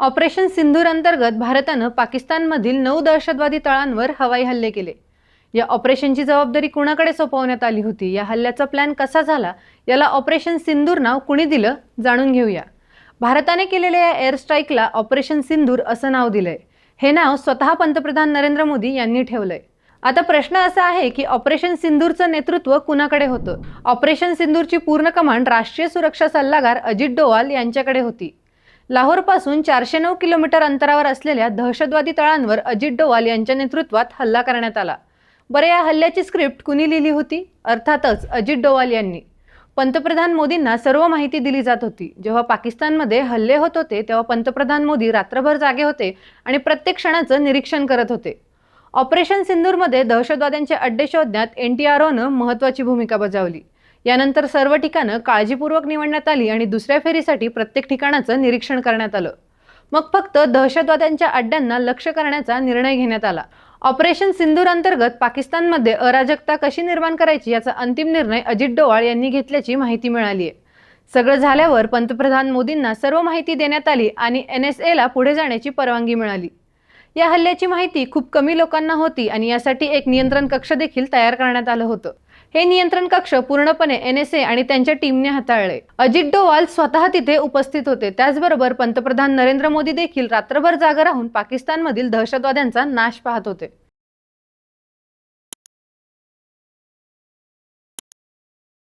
Operation सिंधूर अंतर्गत भारतानं पाकिस्तानमधील नऊ दहशतवादी तळांवर हवाई हल्ले केले. या ऑपरेशनची जबाबदारी कुणाकडे सोपवण्यात आली होती? या हल्ल्याचा प्लॅन कसा झाला? याला ऑपरेशन सिंदूर नाव कुणी दिलं? जाणून घेऊया. भारताने केलेल्या या एअर स्ट्राईकला ऑपरेशन सिंदूर असं नाव दिलंय. हे नाव स्वतः पंतप्रधान नरेंद्र मोदी यांनी ठेवलंय. आता प्रश्न असा आहे की ऑपरेशन सिंदूरचं नेतृत्व कुणाकडे होतं? ऑपरेशन सिंदूरची पूर्ण कमांड राष्ट्रीय सुरक्षा सल्लागार अजित डोवाल यांच्याकडे होती. लाहोरपासून चारशे नऊ किलोमीटर अंतरावर असलेल्या दहशतवादी तळांवर अजित डोवाल यांच्या नेतृत्वात हल्ला करण्यात आला. बरं या हल्ल्याची स्क्रिप्ट कुणी लिहिली होती? अर्थातच अजित डोवाल यांनी. पंतप्रधान मोदींना सर्व माहिती दिली जात होती. जेव्हा पाकिस्तानमध्ये हल्ले होत होते तेव्हा पंतप्रधान मोदी रात्रभर जागे होते आणि प्रत्येक क्षणाचं निरीक्षण करत होते. ऑपरेशन सिंदूरमध्ये दहशतवाद्यांचे अड्डे शोधण्यात एन टी आर ओनं महत्त्वाची भूमिका बजावली. यानंतर सर्व ठिकाणं काळजीपूर्वक निवडण्यात आली आणि दुसऱ्या फेरीसाठी प्रत्येक ठिकाणाचं निरीक्षण करण्यात आलं. मग फक्त दहशतवाद्यांच्या अड्ड्यांना लक्ष करण्याचा निर्णय घेण्यात आला. ऑपरेशन सिंदूर अंतर्गत पाकिस्तानमध्ये अराजकता कशी निर्माण करायची याचा अंतिम निर्णय अजित डोवाळ यांनी घेतल्याची माहिती मिळाली आहे सगळं झाल्यावर पंतप्रधान मोदींना सर्व माहिती देण्यात आली आणि एन एस एला पुढे जाण्याची परवानगी मिळाली. या हल्ल्याची माहिती खूप कमी लोकांना होती आणि यासाठी एक नियंत्रण कक्ष देखील तयार करण्यात आलं होतं. हे नियंत्रण कक्ष पूर्णपणे एन एस ए आणि त्यांच्या टीमने हाताळले. अजित डोवाल स्वतः तिथे उपस्थित होते. त्याचबरोबर पंतप्रधान नरेंद्र मोदी देखील रात्रभर जागा राहून पाकिस्तानमधील दहशतवाद्यांचा नाश पाहत होते.